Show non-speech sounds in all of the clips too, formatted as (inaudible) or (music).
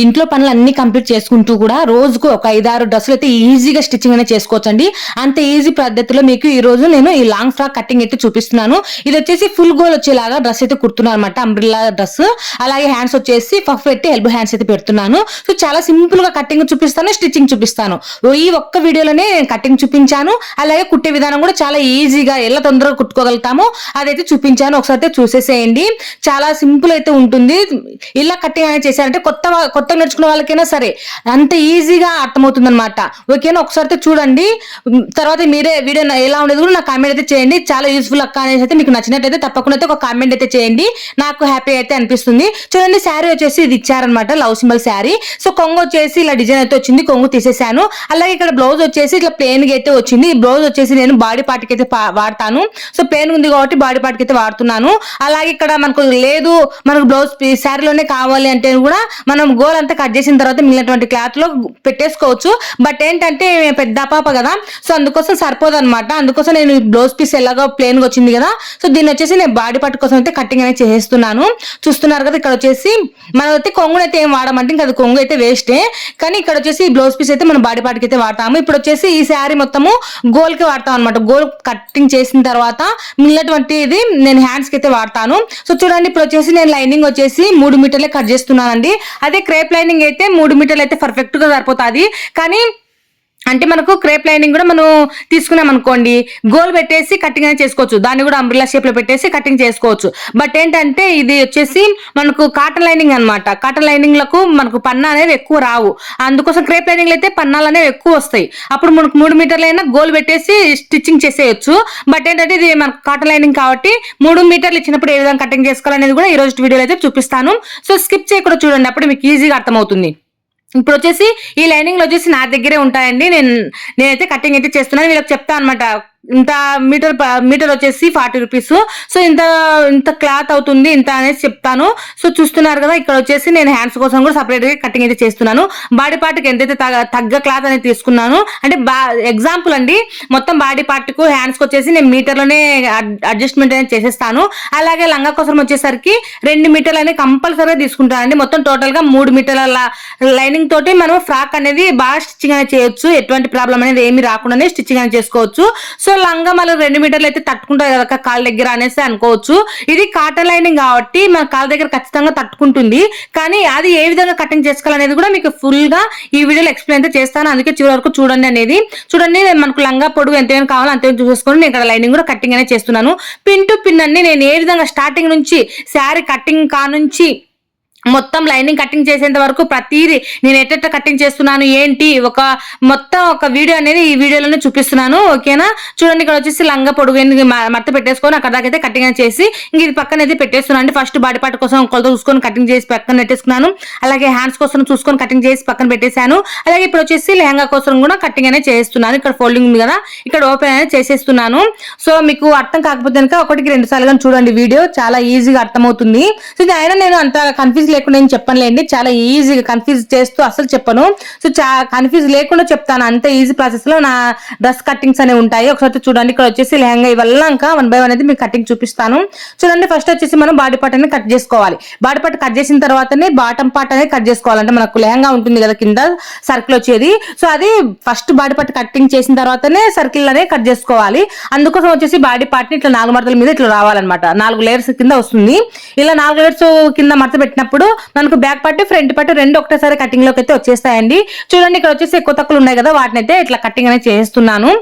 ఇంట్లో పనులు అన్ని కంప్లీట్ చేసుకుంటూ కూడా రోజుకు ఒక ఐదారు డ్రెస్సులు అయితే ఈజీగా స్టిచ్చింగ్ అనేది చేసుకోవచ్చండి. అంత ఈజీ పద్ధతిలో మీకు ఈ రోజు నేను ఈ లాంగ్ ఫ్రాక్ కటింగ్ అయితే చూపిస్తున్నాను. ఇది వచ్చేసి ఫుల్ గోల్ వచ్చేలాగా డ్రెస్ అయితే కుడుతున్నాను అనమాట అంబ్రిల్లా డ్రెస్ అలాగే హ్యాండ్స్ వచ్చేసి పఫ్ పెట్టి ఎల్బో హ్యాండ్స్ అయితే పెడుతున్నాను. సో చాలా సింపుల్గా కటింగ్ చూపిస్తాను స్టిచ్చింగ్ చూపిస్తాను. ఈ ఒక్క వీడియోలోనే నేను కటింగ్ చూపించాను. అలాగే కుట్టే విధానం కూడా చాలా ఈజీగా ఎలా తొందరగా కుట్టుకోగలుగుతామో అదైతే చూపించాను. ఒకసారి అయితే చూసేసేయండి. చాలా సింపుల్ అయితే ఉంటుంది. ఇలా కటింగ్ అనేది చేశారంటే కొత్త కొత్తగా నేర్చుకున్న వాళ్ళకైనా సరే అంత ఈజీగా అర్థమవుతుంది అనమాట ఓకేనా? ఒకసారి అయితే చూడండి. తర్వాత మీరే వీడియో ఎలా ఉండేది కూడా నా కామెంట్ అయితే చేయండి. చాలా యూస్ఫుల్ అక్క అనేసి అయితే మీకు నచ్చినట్టయితే తప్పకుండా అయితే ఒక కామెంట్ అయితే చేయండి. నాకు హ్యాపీ అయితే అనిపిస్తుంది. చూడండి శారీ వచ్చేసి ఇది ఇచ్చారనమాట లవ్ సింబల్ శారీ సో కొంగు వచ్చేసి ఇలా డిజైన్ అయితే వచ్చింది. కొంగు తీసేసాను. అలాగే ఇక్కడ బ్లౌజ్ వచ్చేసి ఇట్లా ప్లేన్గా అయితే వచ్చింది. ఈ బ్లౌజ్ వచ్చేసి నేను బాడీ పార్ట్కి అయితే పా- వాడతాను. సో ప్లేన్ ఉంది కాబట్టి బాడీ పార్ట్కి అయితే వాడుతున్నాను. అలాగే ఇక్కడ మనకు లేదు మనకు బ్లౌజ్ శారీలోనే కావాలి అంటే కూడా మనం గోల్ అంతా కట్ చేసిన తర్వాత మిగిలినటువంటి క్లాత్లో పెట్టేసుకోవచ్చు. బట్ ఏంటంటే పెద్ద పాప కదా సో అందుకోసం సరిపోదు అనమాట అందుకోసం నేను బ్లౌజ్ పీస్ ఎలాగో ప్లేన్గా వచ్చింది కదా సో దీన్ని వచ్చేసి నేను బాడీ పార్ట్ కోసం అయితే కటింగ్ అనేది చేసేస్తున్నాను. చూస్తున్నారు కదా ఇక్కడ వచ్చేసి మనం అయితే కొంగును అయితే ఏం వాడమంటే ఇంకా అది కొంగు అయితే వేస్టే కానీ ఇక్కడ వచ్చేసి బ్లౌజ్ పీస్ అయితే మనం బాడీ పార్ట్కి అయితే వాడతాము. ఇప్పుడు వచ్చేసి ఈ శారీ మొత్తము గోల్కి వాడతాం అనమాట గోల్ కటింగ్ చేసిన తర్వాత మిగిలినటువంటి ఇది నేను హ్యాండ్స్కి అయితే వాడతాను. సో చూడండి ఇప్పుడు వచ్చేసి నేను లైనింగ్ వచ్చేసి మూడు మీటర్లే కట్ చేస్తున్నానండి. అదే క్రేప్ లైనింగ్ అయితే మూడు మీటర్లు అయితే పర్ఫెక్ట్గా సరిపోతుంది. కానీ అంటే మనకు క్రేప్ లైనింగ్ కూడా మనం తీసుకున్నాం అనుకోండి గోల్ పెట్టేసి కటింగ్ అనేది చేసుకోవచ్చు. దాన్ని కూడా అంబ్రిలా షేప్లో పెట్టేసి కటింగ్ చేసుకోవచ్చు. బట్ ఏంటంటే ఇది వచ్చేసి మనకు కాటన్ లైనింగ్ అన్నమాట. కాటన్ లైనింగ్లకు మనకు పన్నా అనేది ఎక్కువ రావు. అందుకోసం క్రేప్ లైనింగ్ అయితే పన్నాలు అనేవి ఎక్కువ వస్తాయి. అప్పుడు మనకు మూడు మీటర్లైనా గోల్ పెట్టేసి స్టిచ్చింగ్ చేసేయచ్చు. బట్ ఏంటంటే ఇది మనకు కాటన్ లైనింగ్ కాబట్టి మూడు మీటర్లు ఇచ్చినప్పుడు ఏ విధంగా కటింగ్ చేసుకోవాలనేది కూడా ఈ రోజు వీడియోలో అయితే చూపిస్తాను. సో స్కిప్ చేయకుండా చూడండి. అప్పుడు మీకు ఈజీగా అర్థమవుతుంది. ఇప్పుడు వచ్చేసి ఈ లైనింగ్లు వచ్చేసి నా దగ్గరే ఉంటాయండి. నేను నేనైతే కటింగ్ అయితే చేస్తున్నాను. వీళ్ళకి చెప్తా అనమాట ఇంత మీటర్ ప- మీటర్ వచ్చేసి ఫార్టీ రూపీస్. సో ఇంత ఇంత క్లాత్ అవుతుంది ఇంత అనేసి చెప్తాను. సో చూస్తున్నారు కదా ఇక్కడ వచ్చేసి నేను హ్యాండ్స్ కోసం కూడా సపరేట్గా కటింగ్ అయితే చేస్తున్నాను. బాడీ పార్ట్కి ఎంతైతే తగ- తగ్గ క్లాత్ అనేది తీసుకున్నాను అంటే బా ఎగ్జాంపుల్ అండి మొత్తం బాడీ పార్ట్కు హ్యాండ్స్కి వచ్చేసి నేను మీటర్లోనే అడ్జస్ట్మెంట్ అనేది చేసేస్తాను. అలాగే లంగా కోసం వచ్చేసరికి రెండు మీటర్లు అనేది కంపల్సరీగా తీసుకుంటానండి. మొత్తం టోటల్గా మూడు మీటర్ల లైనింగ్ తోటి మనం ఫ్రాక్ అనేది బాగా స్టిచ్చింగ్ అనేది చేయొచ్చు. ఎటువంటి ప్రాబ్లం అనేది ఏమి రాకుండానే స్టిచ్చింగ్ అనేది చేసుకోవచ్చు. సో లంగా మళ్ళీ రెండు మీటర్లు అయితే తట్టుకుంటుంది కదా కాళ్ళ దగ్గర అనేసి అనుకోవచ్చు. ఇది కాటన్ లైనింగ్ కాబట్టి మన కాళ్ళ దగ్గర ఖచ్చితంగా తట్టుకుంటుంది. కానీ అది ఏ విధంగా కటింగ్ చేసుకోవాలనేది కూడా మీకు ఫుల్గా ఈ వీడియోలో ఎక్స్ప్లెయిన్ అయితే చేస్తాను. అందుకే చివరి వరకు చూడండి అనేది. చూడండి నేను మనకు లంగా పొడుగు ఎంత కావాలో అంతే చూసేసుకొని నేను ఇక్కడ లైనింగ్ కూడా కటింగ్ అనేది చేస్తున్నాను. పిన్ టు పిన్ అన్ని నేను ఏ విధంగా స్టార్టింగ్ నుంచి శారీ కటింగ్ కా నుంచి మొత్తం లైనింగ్ కటింగ్ చేసేంత వరకు ప్రతిదీ నేను ఎట్ట కటింగ్ చేస్తున్నాను ఏంటి? ఒక మొత్తం ఒక వీడియో అనేది ఈ వీడియోలోనే చూపిస్తున్నాను ఓకేనా? చూడండి ఇక్కడ వచ్చేసి లంగా పొడుగు మత్త మడత పెట్టేసుకొని అక్కడ దాకా అయితే కటింగ్ చేసి ఇంక ఇది పక్కన అయితే పెట్టేస్తున్నాను. అంటే ఫస్ట్ బాడీ పార్ట్ కోసం కొలత చూసుకొని కటింగ్ చేసి పక్కన పెట్టేసుకున్నాను. అలాగే హ్యాండ్స్ కోసం చూసుకొని కటింగ్ చేసి పక్కన పెట్టేశాను. అలాగే ఇప్పుడు వచ్చేసి లెహంగా కోసం కూడా కటింగ్ అనేది చేస్తున్నాను. ఇక్కడ ఫోల్డింగ్ ఉంది కదా ఇక్కడ ఓపెన్ అనేది చేసేస్తున్నాను. సో మీకు అర్థం కాకపోతే కనుక ఒకటికి రెండు సార్లు చూడండి వీడియో చాలా ఈజీగా అర్థమవుతుంది. సో ఇది అయినా నేను అంత కన్ఫ్యూజ్ లేకుండా నేను చెప్పనులేండి. చాలా ఈజీగా కన్ఫ్యూజ్ చేస్తూ అసలు చెప్పను. సో చా కన్ఫ్యూజ్ లేకుండా చెప్తాను. అంత ఈజీ ప్రాసెస్లో నా డ్రెస్ కటింగ్స్ అనేవి ఉంటాయి. ఒకసారి చూడండి. ఇక్కడ వచ్చేసి లెహంగా ఇవల్లాక వన్ బై వన్ అనేది మీకు కటింగ్ చూపిస్తాను. చూడండి. ఫస్ట్ వచ్చేసి మనం బాడీ పార్ట్ అనేది కట్ చేసుకోవాలి. బాడీ పార్ట్ కట్ చేసిన తర్వాతనే బాటం పార్ట్ అనేది కట్ చేసుకోవాలంటే మనకు లెహంగా ఉంటుంది కదా కింద సర్కిల్ వచ్చేది. సో అది ఫస్ట్ బాడీ పార్ట్ కటింగ్ చేసిన తర్వాతనే సర్కిల్ అనేది కట్ చేసుకోవాలి. అందుకోసం వచ్చేసి బాడీ పార్ట్ని ఇట్లా నాలుగు మడతల మీద ఇట్లా రావాలన్నమాట. నాలుగు లేయర్స్ కింద వస్తుంది. ఇలా నాలుగు లేయర్స్ కింద మడత పెట్టినప్పుడు మనకు బ్యాక్ పార్ట్ ఫ్రంట్ పార్ట్ రెండు ఒకటేసారి కటింగ్లోకి అయితే వచ్చేస్తాయండి. చూడండి ఇక్కడ వచ్చేసి ఎక్కువ తక్కువ ఉన్నాయి కదా వాటినైతే ఇట్లా కటింగ్ అనేది చేస్తున్నాను.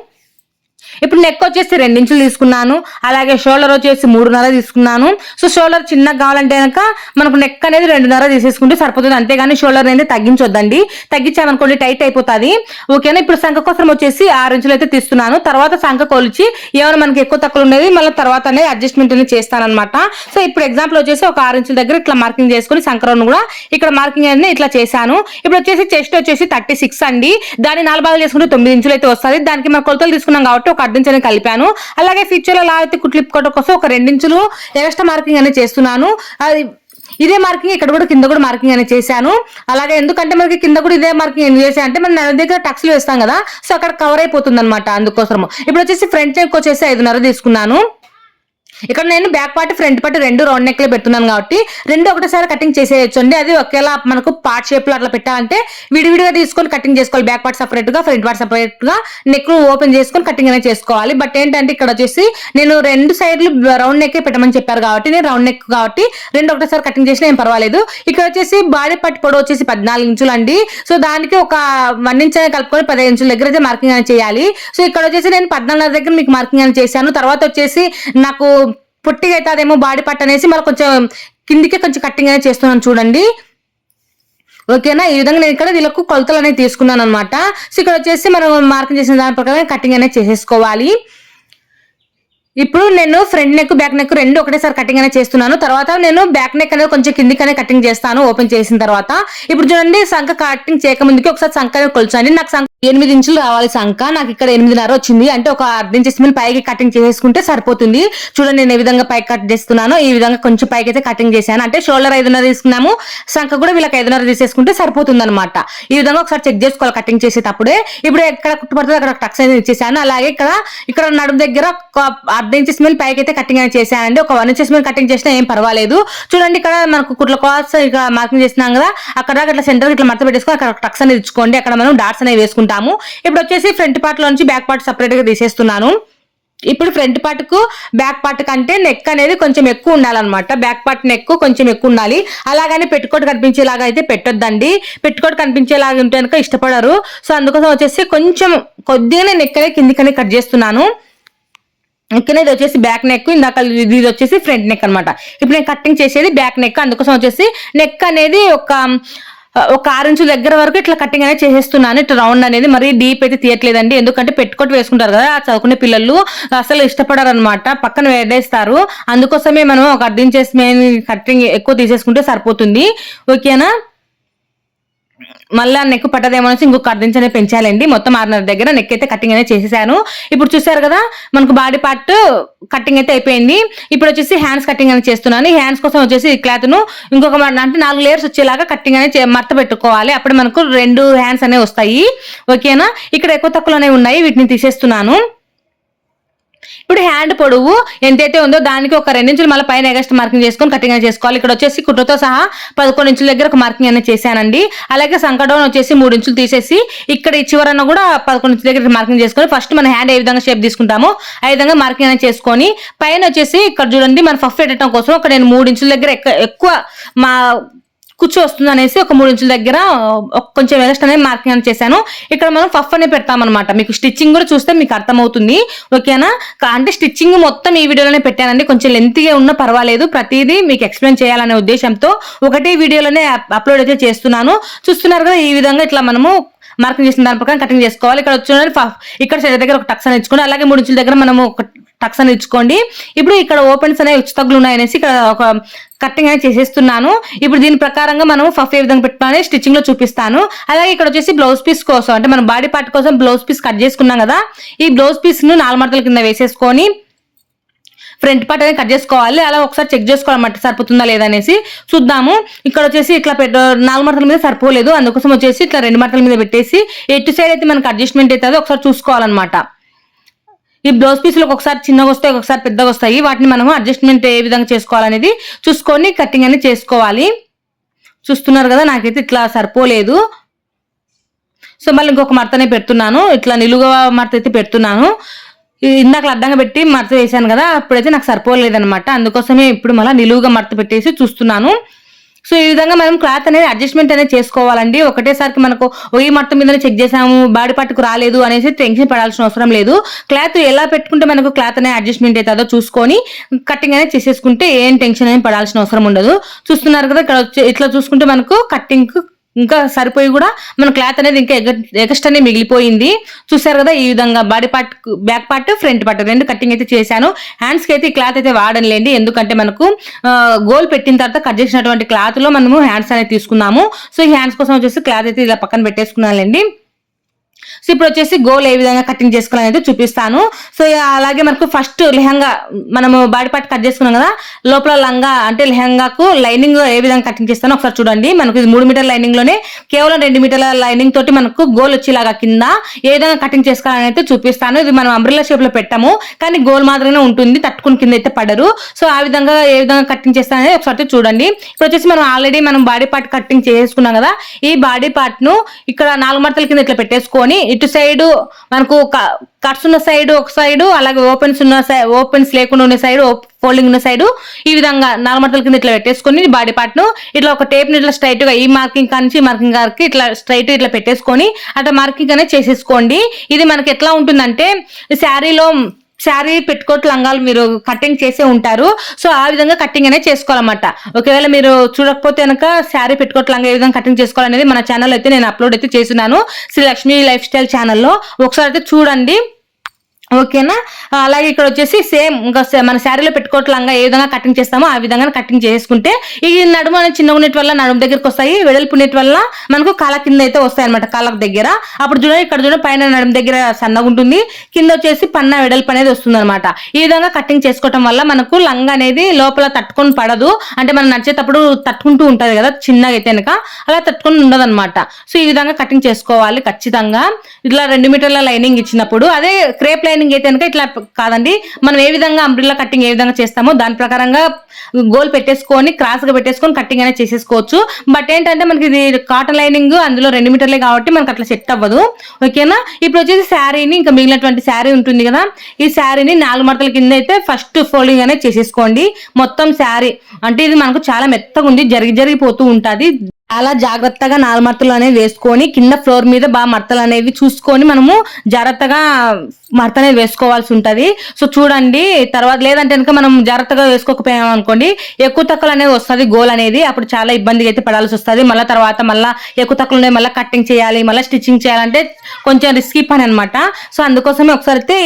ఇప్పుడు నెక్ వచ్చేసి రెండించులు తీసుకున్నాను. అలాగే షోల్డర్ వచ్చేసి మూడున్నర తీసుకున్నాను. సో షోల్డర్ చిన్నగా కావాలంటే కనుక మనకు నెక్ అనేది రెండున్నర తీసేసుకుంటే సరిపోతుంది. అంతేగాని షోల్డర్ అనేది తగ్గించొద్దండి. తగ్గించామనుకోండి టైట్ అయిపోతుంది. ఓకేనా? ఇప్పుడు సంఖ కోసం వచ్చేసి ఆరు ఇంచులు అయితే తీస్తున్నాను. తర్వాత సంఖ కొలిచి ఏమైనా మనకి ఎక్కువ తక్కువ ఉండేది మళ్ళీ తర్వాత అనేది అడ్జస్ట్మెంట్ అనేది చేస్తానన్నమాట. సో ఇప్పుడు ఎగ్జాంపుల్ వచ్చేసి ఒక ఆరు ఇంచుల దగ్గర ఇట్లా మార్కింగ్ చేసుకుని సంక్రమణ కూడా ఇక్కడ మార్కింగ్ అనేది ఇట్లా చేశాను. ఇప్పుడు వచ్చేసి చెస్ట్ వచ్చేసి థర్టీ సిక్స్ అండి. దాన్ని నాలుగు భాగాలు చేసుకుంటే తొమ్మిది ఇంచులు అయితే వస్తుంది. దానికి మనం కొలతలు తీసుకున్నాం కాబట్టి ఒక అర్ధ కలిపాను. అలాగే ఫ్యూచర్లో లాగితే కుట్లిప్పుకోవడం కోసం ఒక రెండించులు ఎక్స్ట్రా మార్కింగ్ అనేది చేస్తున్నాను. అది ఇదే మార్కింగ్ ఇక్కడ కూడా కింద కూడా మార్కింగ్ అనేది చేశాను. అలాగే ఎందుకంటే మనకి కింద కూడా ఇదే మార్కింగ్ ఎందుకు చేసా అంటే మనం నెల దగ్గర టక్స్లు వేస్తాం కదా సో అక్కడ కవర్ అయిపోతుంది అనమాట అందుకోసం ఇప్పుడు వచ్చేసి ఫ్రంట్ చెక్ వచ్చేసి ఐదున్నర తీసుకున్నాను. ఇక్కడ నేను బ్యాక్ పార్ట్ ఫ్రంట్ పార్ట్ రెండు రౌండ్ నెక్లో పెడుతున్నాను కాబట్టి రెండు ఒకటేసారి కటింగ్ చేసేయచ్చు అండి. అది ఒకేలా మనకు పార్ట్ షేప్లో అట్లా పెట్టాలంటే విడివిడిగా తీసుకొని కటింగ్ చేసుకోవాలి. బ్యాక్ పార్ట్ సపరేట్గా ఫ్రంట్ పార్ట్ సపరేట్గా నెక్ ఓపెన్ చేసుకొని కటింగ్ అనేది చేసుకోవాలి. బట్ ఏంటంటే ఇక్కడ వచ్చేసి నేను రెండు సైడ్లు రౌండ్ నెక్ పెట్టమని చెప్పారు కాబట్టి నేను రౌండ్ నెక్ కాబట్టి రెండు ఒకటేసారి కటింగ్ చేసినా ఏం పర్వాలేదు. ఇక్కడ వచ్చేసి బాడీ పట్టు పొడవు వచ్చేసి పద్నాలుగు ఇంచులు అండి. సో దానికి ఒక వన్ ఇంచ్ అనేది కలుపుకొని పదిహేను ఇంచుల దగ్గర అయితే మార్కింగ్ అనేది చేయాలి. సో ఇక్కడ వచ్చేసి నేను పద్నాలుగు దగ్గర మీకు మార్కింగ్ అనేది చేశాను. తర్వాత వచ్చేసి నాకు పొట్టిగా అయితే అదేమో బాడీ పట్టు అనేసి మళ్ళీ కొంచెం కిందికి కొంచెం కట్టింగ్ అనేది చేస్తున్నాను చూడండి. ఓకేనా? ఈ విధంగా నేను ఇక్కడ వీళ్ళకు కొలతలు అనేది తీసుకున్నాను అనమాట సో ఇక్కడ వచ్చేసి మనం మార్కింగ్ చేసిన దాని ప్రకారం కటింగ్ అనేది చేసేసుకోవాలి. ఇప్పుడు నేను ఫ్రంట్ నెక్ బ్యాక్ నెక్ రెండు ఒకటేసారి కటింగ్ అనేది చేస్తున్నాను. తర్వాత నేను బ్యాక్ నెక్ అనేది కొంచెం కిందికనే కటింగ్ చేస్తాను ఓపెన్ చేసిన తర్వాత. ఇప్పుడు చూడండి సంఖ కటింగ్ చేయకముందుకి ఒకసారి సంఖ కొలుచండి. నాకు సంఖ ఎనిమిది ఇంచులు రావాలి సంఖ. నాకు ఇక్కడ ఎనిమిదిన్నర వచ్చింది. అంటే ఒక అర్ధ ఇంచెస్ మీద పైకి కటింగ్ చేసేసుకుంటే సరిపోతుంది. చూడండి నేను ఏ విధంగా పైకి కట్ చేస్తున్నాను ఈ విధంగా కొంచెం పైకి అయితే కటింగ్ చేశాను. అంటే షోల్డర్ ఐదున్నర తీసుకున్నాము. సంఖ కూడా వీళ్ళకి ఐదున్నర తీసేసుకుంటే సరిపోతుంది అనమాట ఈ విధంగా ఒకసారి చెక్ చేసుకోవాలి కటింగ్ చేసేటప్పుడే. ఇప్పుడు ఎక్కడ కుట్టుపడుతుంది అక్కడ టక్స్ అనేది ఇచ్చేసాను. అలాగే ఇక్కడ ఇక్కడ నడుము దగ్గర అర్ధ ఇంచెస్ మీద పైకి అయితే కటింగ్ అనేది చేశానండి. ఒక వన్ ఇంచెస్ మీద కటింగ్ చేసినా ఏం పర్వాలేదు. చూడండి ఇక్కడ మనకు కుట్ల కాస్ ఇక్కడ మార్కింగ్ చేసినాం కదా అక్కడ ఇట్లా సెంటర్ ఇట్లా మడత పెట్టేసుకొని అక్కడ టక్స్ అనేది ఇచ్చుకోండి. అక్కడ మనం డాట్స్ అనేవి వేసుకుంటాము. ఇప్పుడు వచ్చేసి ఫ్రంట్ పార్ట్ లోంచి బ్యాక్ పార్ట్ సపరేట్గా తీసేస్తున్నాను. ఇప్పుడు ఫ్రంట్ పార్ట్కు బ్యాక్ పార్ట్ కంటే నెక్ అనేది కొంచెం ఎక్కువ ఉండాలన్నమాట. బ్యాక్ పార్ట్ నెక్ కొంచెం ఎక్కువ ఉండాలి. అలాగని పెట్టుకోట్ కనిపించేలాగా అయితే పెట్టొద్దండి. పెట్టుకోట్ కనిపించేలాగా ఉంటే కనుక ఇష్టపడరు. సో అందుకోసం వచ్చేసి కొంచెం కొద్దిగానే నెక్ అనేది కిందికనే కట్ చేస్తున్నాను. ఇక్కడ ఇది వచ్చేసి బ్యాక్ నెక్ ఇందాక ఇది ఇది వచ్చేసి ఫ్రంట్ నెక్ అనమాట ఇప్పుడు నేను కటింగ్ చేసేది బ్యాక్ నెక్ అందుకోసం వచ్చేసి నెక్ అనేది ఒక ఒక ఆరు ఇంచుల దగ్గర వరకు ఇట్లా కటింగ్ అనేది చేసేస్తున్నాను. ఇట్లా రౌండ్ అనేది మరి డీప్ అయితే తీయట్లేదండి. ఎందుకంటే పెట్టుకోటి వేసుకుంటారు కదా ఆ చదువుకునే పిల్లలు అసలు ఇష్టపడరు అనమాట పక్కన వేడేస్తారు. అందుకోసమే మనం ఒక అర్థం చేసి మెయిన్ కటింగ్ ఎక్కువ తీసేసుకుంటే సరిపోతుంది. ఓకేనా? మళ్ళీ నెక్ పట్టదేమో ఇంకొక అర్ధించి పెంచాలండి. మొత్తం ఆరున్నర దగ్గర నెక్ అయితే కటింగ్ అనేది చేసేసాను. ఇప్పుడు చూసారు కదా మనకు బాడీ పార్ట్ కటింగ్ అయితే అయిపోయింది. ఇప్పుడు వచ్చేసి హ్యాండ్స్ కటింగ్ అనేది చేస్తున్నాను. ఈ హ్యాండ్స్ కోసం వచ్చేసి ఈ క్లాత్ను ఇంకొక అంటే నాలుగు లేయర్స్ వచ్చేలాగా కటింగ్ అనేది మర్త పెట్టుకోవాలి. అప్పుడు మనకు రెండు హ్యాండ్స్ అనేవి వస్తాయి. ఓకేనా? ఇక్కడ ఎక్కువ తక్కువ అనేవి ఉన్నాయి. వీటిని తీసేస్తున్నాను. ఇప్పుడు హ్యాండ్ పొడవు ఎంతైతే ఉందో దానికి ఒక రెండు ఇంచులు మళ్ళీ పైన ఎగస్ట్ మార్కింగ్ చేసుకొని కటింగ్ అనేది చేసుకోవాలి. ఇక్కడ వచ్చేసి కుట్రతో సహా పదకొండు ఇంచుల దగ్గర ఒక మార్కింగ్ అనేది చేశానండి. అలాగే సంకటం వచ్చేసి మూడు ఇంచులు తీసేసి ఇక్కడ ఈ చివరన కూడా పదకొండు ఇంచుల దగ్గర మార్కింగ్ చేసుకొని ఫస్ట్ మన హ్యాండ్ ఏ విధంగా షేప్ తీసుకుంటామో ఆ విధంగా మార్కింగ్ అనేది చేసుకొని పైన వచ్చేసి ఇక్కడ చూడండి మన ఫఫ్ పెట్టడం కోసం ఒక నేను మూడు ఇంచుల దగ్గర ఎక్కువ మా కూర్చో వస్తుంది అనేసి ఒక మూడు ఇంచుల దగ్గర కొంచెం వెలస్ట్ అనేది మార్కింగ్ అని చేశాను. ఇక్కడ మనం ఫఫ్ అనేది పెడతామన్నమాట. మీకు స్టిచ్చింగ్ కూడా చూస్తే మీకు అర్థమవుతుంది. ఓకేనా? కా- అంటే స్టిచ్చింగ్ మొత్తం ఈ వీడియోలోనే పెట్టానండి. కొంచెం లెంత్గా ఉన్నా పర్వాలేదు. ప్రతిదీ మీకు ఎక్స్ప్లెయిన్ చేయాలనే ఉద్దేశంతో ఒకటే వీడియోలోనే అప్- అప్లోడ్ అయితే చేస్తున్నాను. చూస్తున్నారు కదా ఈ విధంగా ఇట్లా మనము మార్కింగ్ చేసిన దాని ప్రకారం కటింగ్ చేసుకోవాలి. ఇక్కడ వచ్చిన ఫ- ఇక్కడ దగ్గర ఒక టక్స్ అని ఇచ్చుకోండి అలాగే మూడు ఇంచుల దగ్గర మనము ఒక టక్స్ ఇచ్చుకోండి. ఇప్పుడు ఇక్కడ ఓపెన్స్ అనేవి ఉచ్చు ఉన్నాయనేసి ఇక్కడ ఒక కట్టింగ్ అనేది చేసేస్తున్నాను. ఇప్పుడు దీని ప్రకారంగా మనం ఫఫ్ ఏ విధంగా పెట్టుకోవాలి స్టిచ్చింగ్లో చూపిస్తాను. అలాగే ఇక్కడ వచ్చేసి బ్లౌజ్ పీస్ కోసం అంటే మన బాడీ పార్ట్ కోసం బ్లౌజ్ పీస్ కట్ చేసుకున్నాం కదా. ఈ బ్లౌజ్ పీస్ను నాలుగు మడతల కింద వేసేసుకొని ఫ్రంట్ పార్ట్ అనేది కట్ చేసుకోవాలి. అలా ఒకసారి చెక్ చేసుకోవాలన్నమాట సరిపోతుందా లేదా అనేసి చూద్దాము. ఇక్కడ వచ్చేసి ఇట్లా పెట్ట నాలుగు మడతల మీద సరిపోలేదు. అందుకోసం వచ్చేసి ఇట్లా రెండు మడతల మీద పెట్టేసి ఎటు సైడ్ అయితే మనకు అడ్జస్ట్మెంట్ అవుతుందో ఒకసారి చూసుకోవాలన్నమాట. ఈ బ్లౌజ్ పీసులు ఒకసారి చిన్నగా వస్తాయి ఒకసారి పెద్దగా వస్తాయి. వాటిని మనము అడ్జస్ట్మెంట్ ఏ విధంగా చేసుకోవాలనేది చూసుకొని కటింగ్ అనేది చేసుకోవాలి. చూస్తున్నారు కదా నాకైతే ఇట్లా సరిపోలేదు. సో మళ్ళీ ఇంకొక మడతనే పెడుతున్నాను. ఇట్లా నిలువ మడత అయితే పెడుతున్నాను. ఇందాక అడ్డంగా పెట్టి మడత వేసాను కదా అప్పుడైతే నాకు సరిపోలేదనమాట అందుకోసమే ఇప్పుడు మళ్ళీ నిలువుగా మడత పెట్టేసి చూస్తున్నాను. సో ఈ విధంగా మనం క్లాత్ అనేది అడ్జస్ట్మెంట్ అనేది చేసుకోవాలండి. ఒకటేసారికి మనకు ఓ ఈ మీదనే చెక్ చేసాము బాడీ పట్టుకు రాలేదు అనేసి టెన్షన్ పడాల్సిన అవసరం లేదు. క్లాత్ ఎలా పెట్టుకుంటే మనకు క్లాత్ అనేది అడ్జస్ట్మెంట్ అవుతుందో చూసుకొని కటింగ్ అనేది చేసేసుకుంటే ఏం టెన్షన్ అనేది పడాల్సిన అవసరం ఉండదు. చూస్తున్నారు కదా ఇక్కడ ఇట్లా చూసుకుంటే మనకు కట్టింగ్ ఇంకా సరిపోయి కూడా మన క్లాత్ అనేది ఇంకా ఎగస్ట్ మిగిలిపోయింది. చూసారు కదా ఈ విధంగా body part back part front part రెండు కటింగ్ అయితే చేశాను. హ్యాండ్స్కి అయితే ఈ క్లాత్ అయితే వాడనులేండి. ఎందుకంటే మనకు గోల్ పెట్టిన తర్వాత కట్ చేసినటువంటి క్లాత్లో మనము హ్యాండ్స్ అనేది తీసుకున్నాము. సో ఈ హ్యాండ్స్ కోసం వచ్చేసి క్లాత్ అయితే ఇలా పక్కన పెట్టేసుకున్నానులేండి. సో ఇప్పుడు వచ్చేసి గోల్ ఏ విధంగా కటింగ్ చేసుకోవాలని అయితే చూపిస్తాను. సో అలాగే మనకు ఫస్ట్ లెహంగా మనము బాడీ పార్ట్ కట్ చేసుకున్నాం కదా లోపల లంగా అంటే లెహంగాకు లైనింగ్ ఏ విధంగా కటింగ్ చేస్తానో ఒకసారి చూడండి. మనకు ఇది మూడు మీటర్ లైనింగ్లోనే కేవలం రెండు మీటర్ల లైనింగ్ తోటి మనకు గోల్ వచ్చేలాగా కింద ఏ విధంగా కటింగ్ చేసుకోవాలని అయితే చూపిస్తాను. ఇది మనం అంబ్రిల్లా షేప్లో పెట్టాము కానీ గోల్ మాత్రమే ఉంటుంది తట్టుకుని కింద అయితే పడరు. సో ఆ విధంగా ఏ విధంగా కటింగ్ చేస్తానని ఒకసారి చూడండి. ఇప్పుడు వచ్చేసి మనం ఆల్రెడీ మనం బాడీ పార్ట్ కటింగ్ చేసుకున్నాం కదా ఈ బాడీ పార్ట్ను ఇక్కడ నాలుగు మడతల కింద ఇట్లా పెట్టేసుకొని ఇటు సైడ్ మనకు కట్స్ ఉన్న సైడ్ ఒక సైడ్ అలాగే ఓపెన్స్ ఉన్న సైడ్ ఓపెన్స్ లేకుండా ఉన్న సైడ్ ఫోల్డింగ్ ఉన్న సైడ్ ఈ విధంగా నాలుగు కింద ఇట్లా పెట్టేసుకొని బాడీ పార్ట్ను ఇట్లా ఒక టేప్ని ఇట్లా స్ట్రైట్గా ఈ మార్కింగ్ కానించి మార్కింగ్ గారికి ఇట్లా స్ట్రైట్ ఇట్లా పెట్టేసుకొని అట్లా మార్కింగ్ అనేది చేసేసుకోండి. ఇది మనకి ఎట్లా ఉంటుందంటే శారీలో శారీ పెట్టుకోట్ లంగాలు మీరు కటింగ్ చేసే ఉంటారు. సో ఆ విధంగా కటింగ్ అనేది చేసుకోవాలన్నమాట. ఒకవేళ మీరు చూడకపోతే కనుక శారీ పెట్టుకోట్ లంగా ఏ విధంగా కటింగ్ చేసుకోవాలనేది మన ఛానల్ అయితే నేను అప్లోడ్ అయితే చేస్తున్నాను. శ్రీ లక్ష్మీ లైఫ్ స్టైల్ ఛానల్లో ఒకసారి అయితే చూడండి. ఓకేనా? అలాగే ఇక్కడ వచ్చేసి సేమ్ ఇంకా మన శారీలో పెట్టుకోవట్లంగా ఏ విధంగా కటింగ్ చేస్తామో ఆ విధంగా కటింగ్ చేసుకుంటే ఈ నడుము అనేది చిన్నగా ఉండేటి వల్ల నడుము దగ్గరికి వస్తాయి వెడల్పు ఉండేటి వల్ల మనకు కాళ్ళ కింద అయితే వస్తాయి అనమాట కాళ్ళ దగ్గర. అప్పుడు చూడండి ఇక్కడ చూడండి పైన నడుము దగ్గర సన్నగా ఉంటుంది కింద వచ్చేసి పన్న వెడల్పు అనేది వస్తుంది అనమాట ఈ విధంగా కటింగ్ చేసుకోవటం వల్ల మనకు లంగా అనేది లోపల తట్టుకొని పడదు. అంటే మనం నడిచేటప్పుడు తట్టుకుంటూ ఉంటుంది కదా చిన్నగా అయితే కనుక అలా తట్టుకొని ఉండదు అనమాట సో ఈ విధంగా కటింగ్ చేసుకోవాలి ఖచ్చితంగా. ఇట్లా రెండు మీటర్ల లైనింగ్ ఇచ్చినప్పుడు అదే క్రేప్ లైన్ లైనింగ్ అయితే కనుక ఇట్లా కాదండి. మనం ఏ విధంగా అంబ్రిల్లా కటింగ్ ఏ విధంగా చేస్తామో దాని ప్రకారంగా గోల్ పెట్టేసుకొని క్రాస్గా పెట్టేసుకొని కటింగ్ అనేది చేసేసుకోవచ్చు. బట్ ఏంటంటే మనకి ఇది కాటన్ లైనింగ్ అందులో రెండు మీటర్లే కాబట్టి మనకి అట్లా సెట్ అవ్వదు. ఓకేనా ఇప్పుడు వచ్చేసి శారీని ఇంకా మిగిలినటువంటి శారీ ఉంటుంది కదా? ఈ శారీని నాలుగు మడతల కింద అయితే ఫస్ట్ ఫోల్డింగ్ అనేది చేసేసుకోండి. మొత్తం శారీ అంటే ఇది మనకు చాలా మెత్తగా ఉంది జరిగి జరిగిపోతూ ఉంటుంది. చాలా జాగ్రత్తగా నాలుగు అనేవి వేసుకొని కింద ఫ్లోర్ మీద బాగా మడతలు అనేవి చూసుకొని మనము జాగ్రత్తగా మడత అనేది వేసుకోవాల్సి ఉంటుంది. సో చూడండి తర్వాత లేదంటే కనుక మనం జాగ్రత్తగా వేసుకోకపోయాం అనుకోండి ఎక్కువ తక్కువలు అనేది వస్తుంది గోల్ అనేది. అప్పుడు చాలా ఇబ్బందిగా అయితే పడాల్సి వస్తుంది. మళ్ళీ తర్వాత మళ్ళీ ఎక్కువ తక్కువలు ఉన్నాయి మళ్ళీ కట్టింగ్ చేయాలి మళ్ళీ స్టిచ్చింగ్ చేయాలంటే కొంచెం రిస్కీ పని అనమాట సో అందుకోసమే ఒకసారి అయితే